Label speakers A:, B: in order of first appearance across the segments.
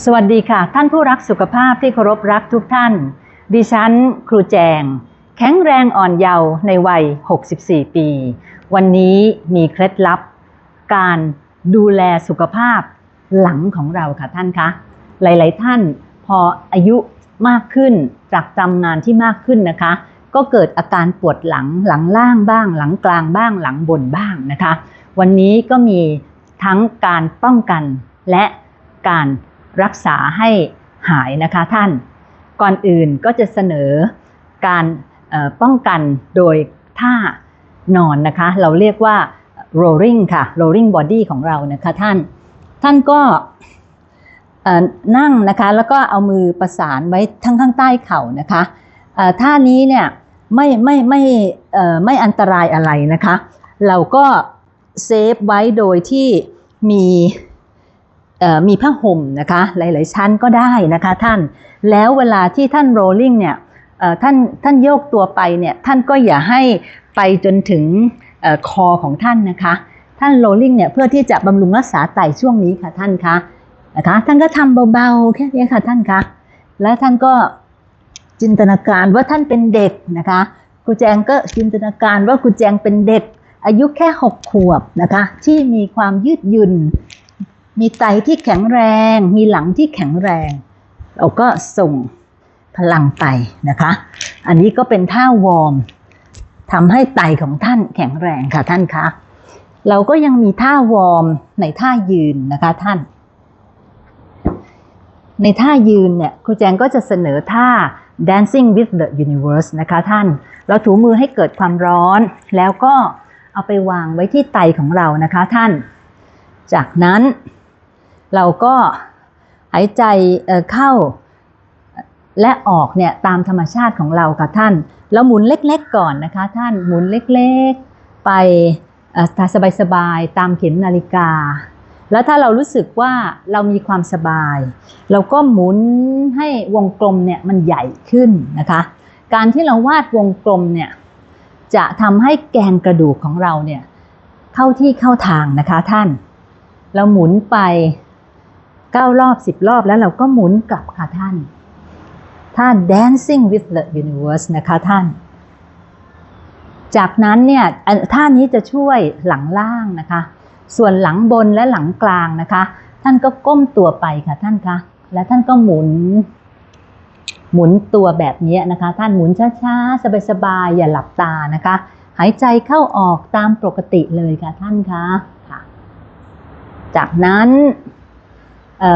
A: สวัสดีค่ะ ท่านผู้รักสุขภาพที่เคารพรักทุกท่าน ดิฉัน ครูแจง แข็งแรงอ่อนเยาว์ในวัย 64 ปี วันนี้มีเคล็ดลับ การดูแลสุขภาพหลังของเราค่ะท่านคะ หลาย ๆ ท่านพออายุมากขึ้นจากจำงานที่มากขึ้นนะคะ ก็เกิดอาการปวดหลังหลังล่างบ้าง หลังกลางบ้างหลังบนบ้างนะคะ วันนี้ก็มีทั้งการป้องกันและการ รักษาให้หายนะคะท่าน ก่อนอื่นก็จะเสนอการป้องกันโดยท่านอนนะคะ เราเรียกว่า rolling ค่ะ rolling body ของเรานะคะท่าน ท่านก็นั่งนะคะแล้วก็เอามือประสานไว้ทั้งข้างใต้เข่านะคะท่านี้เนี่ยไม่ไม่ไม่ไม่อันตรายอะไรนะคะ เราก็เซฟไว้โดยที่มี มีผ้าห่มนะคะหลาย ๆ ชั้นก็ได้นะคะท่าน แล้วเวลาที่ท่าน rolling เนี่ยท่านท่านโยกตัวไปเนี่ยท่านก็อย่าให้ไปจนถึงอคอของท่านนะคะ ท่าน rolling เนี่ยเพื่อที่จะบำรุงรักษาไตช่วงนี้ค่ะท่านคะนะคะท่านก็ทำเบาๆแค่นี้ค่ะท่านคะและท่านก็จินตนาการว่าท่านเป็นเด็กนะคะครูแจงก็จินตนาการว่าครูแจงเป็นเด็ก อายุแค่หกขวบนะคะที่มีความยืดหยุ่น มีไตที่แข็งแรง มีหลังที่แข็งแรง เราก็ส่งพลังไปนะคะ อันนี้ก็เป็นท่าวอร์มทำให้ไตของท่านแข็งแรงค่ะท่านคะเราก็ยังมีท่าวอร์มในท่ายืนนะคะท่าน ในท่ายืนเนี่ยครูแจงก็จะเสนอท่า dancing with the universe นะคะท่าน เราถูมือให้เกิดความร้อน แล้วก็เอาไปวางไว้ที่ไตของเรานะคะท่าน จากนั้น เราก็หายใจเข้าและออกเนี่ยตามธรรมชาติของเราค่ะท่าน แล้วหมุนเล็กๆก่อนนะคะ ท่านหมุนเล็กๆไปเอ่อสบายๆตามเข็มนาฬิกา แล้วถ้าเรารู้สึกว่าเรามีความสบาย เราก็หมุนให้วงกลมเนี่ยมันใหญ่ขึ้นนะคะ การที่เราวาดวงกลมเนี่ยจะทำให้แกนกระดูกของเราเนี่ยเข้าที่เข้าทางนะคะท่าน เราหมุนไป เก้ารอบสิบรอบแล้วเราก็หมุนกลับค่ะท่าน ท่าน dancing with the universe นะคะท่าน จากนั้นเนี่ยท่านี้จะช่วยหลังล่างนะคะ ส่วนหลังบนและหลังกลางนะคะ ท่านก็ก้มตัวไปค่ะท่านคะ และท่านก็หมุน หมุนตัวแบบนี้นะคะ ท่านหมุนช้าๆ สบายๆ อย่าหลับตานะคะ หายใจเข้าออกตามปกติเลยค่ะท่านคะค่ะ จากนั้น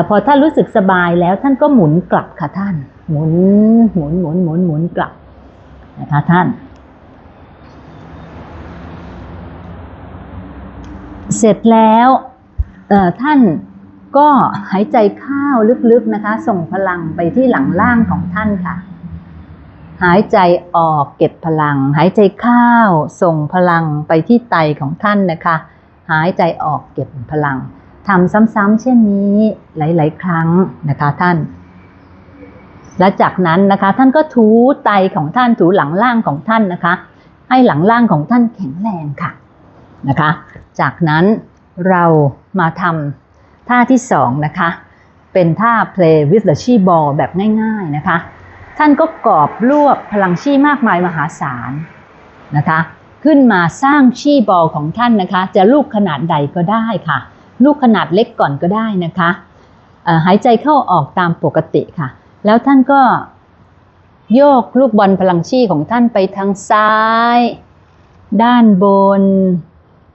A: พอท่านรู้สึกสบายแล้วท่านก็หมุนกลับค่ะท่าน หมุนหมุนหมุนหมุนหมุนกลับนะคะท่าน เสร็จแล้วท่านก็หายใจเข้าลึกๆนะคะ ส่งพลังไปที่หลังล่างของท่านค่ะ หายใจออกเก็บพลัง หายใจเข้าส่งพลังไปที่ไตของท่านนะคะ หายใจออกเก็บพลัง ทำซ้ำๆเช่นนี้หลาย ๆ ครั้งนะคะท่าน และจากนั้นนะคะท่านก็ถูไตของท่านถูหลังล่างของท่านนะคะ ให้หลังล่างของท่านแข็งแรงค่ะนะคะ จากนั้นเรามาทำท่าที่สองนะคะ เป็นท่า play with the chi ball แบบง่าย ๆนะคะ ท่านก็กอบรวบพลังชีมากมายมหาศาลนะคะ ขึ้นมาสร้างชีบอลของท่านนะคะ จะลูกขนาดใดก็ได้ค่ะ ลูกขนาดเล็กก่อนก็ได้นะคะหายใจเข้าออกตามปกติค่ะ แล้วท่านก็โยกลูกบอลพลังชีของท่านไปทางซ้าย ด้านบน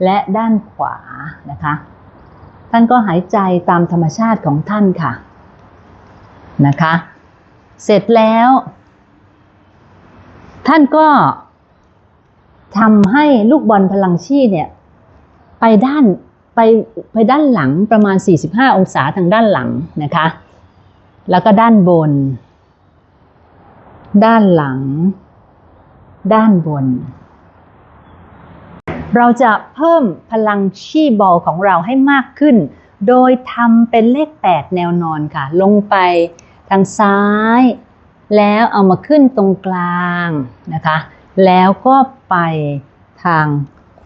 A: และด้านขวานะคะ ท่านก็หายใจตามธรรมชาติของท่านค่ะนะคะ เสร็จแล้ว ท่านก็ทำให้ลูกบอลพลังชีเนี่ย ไปด้าน ไปไปด้านหลังประมาณ 45 องศาทางด้านหลังนะคะ แล้วก็ด้านบน ด้านหลัง ด้านบน เราจะเพิ่มพลังชีบอลของเราให้มากขึ้น โดยทำเป็นเลข 8 แนวนอนค่ะ ลงไปทางซ้าย แล้วเอามาขึ้นตรงกลางนะคะ แล้วก็ไปทาง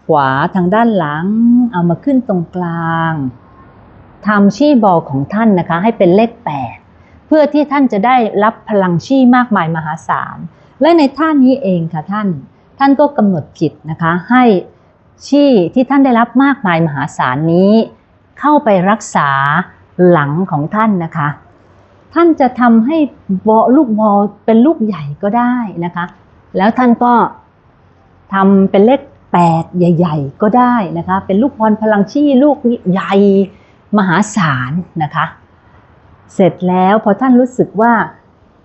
A: ขวาทางด้านหลัง เอามาขึ้นตรงกลางทำชี้บอลของท่านนะคะ ให้เป็นเลข 8 เพื่อที่ท่านจะได้รับพลังชี้มากมายมหาศาล และในท่านี้เองค่ะท่าน ท่านก็กำหนดจิตนะคะ ให้ชี้ที่ท่านได้รับมากมายมหาศาลนี้ เข้าไปรักษาหลังของท่านนะคะ ท่านจะทำให้บอลลูกบอลเป็นลูกใหญ่ก็ได้นะคะ แล้วท่านก็ทำเป็นเลข แปดใหญ่ ๆ ก็ได้นะคะ เป็นลูกบอลพลังชีลูกใหญ่มหาศาลนะคะ เสร็จแล้วพอท่านรู้สึกว่า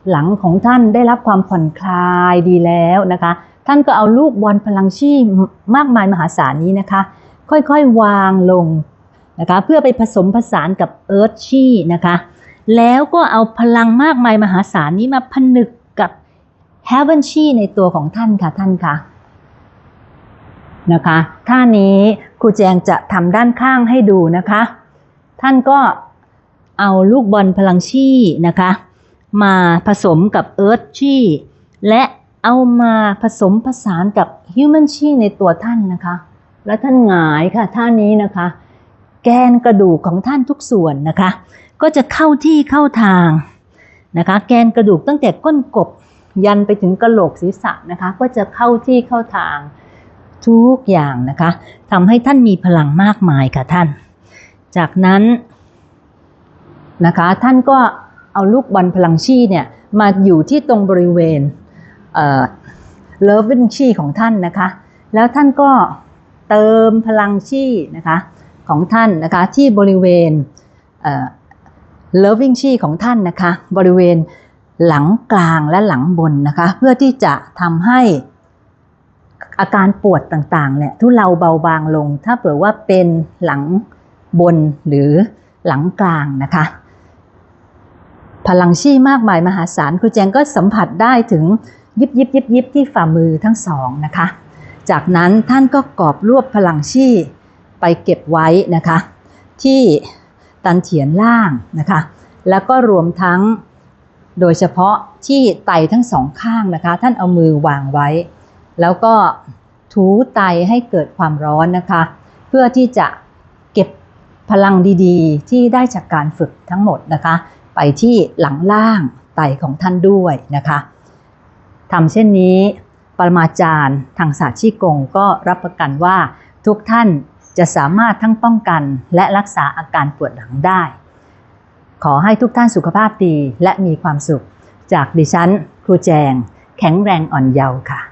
A: หลังของท่านได้รับความผ่อนคลายดีแล้วนะคะ ท่านก็เอาลูกบอลพลังชีมากมายมหาศาลนี้นะคะ ค่อยๆวางลงนะคะเพื่อไปผสมผสานกับเอิร์ธชีนะคะ แล้วก็เอาพลังมากมายมหาศาลนี้มาผนึกกับ Heaven ชีในตัวของท่านค่ะท่านค่ะ นะคะท่านี้ครูแจงจะทำด้านข้างให้ดูนะคะ ท่านก็เอาลูกบอลพลังชี่นะคะ มาผสมกับเอิร์ธชี่และเอามาผสมผสานกับ Human ชีในตัวท่านนะคะ แล้วท่านหงายค่ะท่านี้นะคะ แกนกระดูกของท่านทุกส่วนนะคะ ก็จะเข้าที่เข้าทางนะคะ แกนกระดูกตั้งแต่ก้นกบยันไปถึงกระโหลกศีรษะนะคะ ก็จะเข้าที่เข้าทาง ทุกอย่างนะคะทำให้ท่านมีพลังมากมายค่ะท่าน จากนั้นนะคะท่านก็เอาลูกบอลพลังชีเนี่ยมาอยู่ที่ตรงบริเวณเลิฟวินชีของท่านนะคะ แล้วท่านก็เติมพลังชีนะคะของท่านนะคะที่บริเวณเอ่อ loving ชีของท่านนะคะบริเวณหลังกลางและหลังบนนะคะเพื่อที่จะทำให้ อาการปวดต่างๆเนี่ยทุเลาเบาบางลง ถ้าเผื่อว่าเป็นหลังบนหรือหลังกลางนะคะ พลังชี่มากมายมหาศาลครูแจงก็สัมผัสได้ถึงยิบยิบยิบยิบที่ฝ่ามือทั้งสองนะคะ จากนั้นท่านก็กอบรวบพลังชี่ไปเก็บไว้นะคะ ที่ตันเถียนล่างนะคะ แล้วก็รวมทั้งโดยเฉพาะที่ไตทั้งสองข้างนะคะ ท่านเอามือวางไว้ แล้วก็ถูไตให้เกิดความร้อนนะคะ เพื่อที่จะเก็บพลังดีๆ ที่ได้จากการฝึกทั้งหมดนะคะ ไปที่หลังล่างไตของท่านด้วยนะคะทำเช่นนี้ปรมาจารย์ทางศาสตร์ชีกงก็รับประกันว่าทุกท่านจะสามารถทั้งป้องกันและรักษาอาการปวดหลังได้ ขอให้ทุกท่านสุขภาพดีและมีความสุข จากดิฉัน ครูแจง แข็งแรงอ่อนเยาว์ค่ะ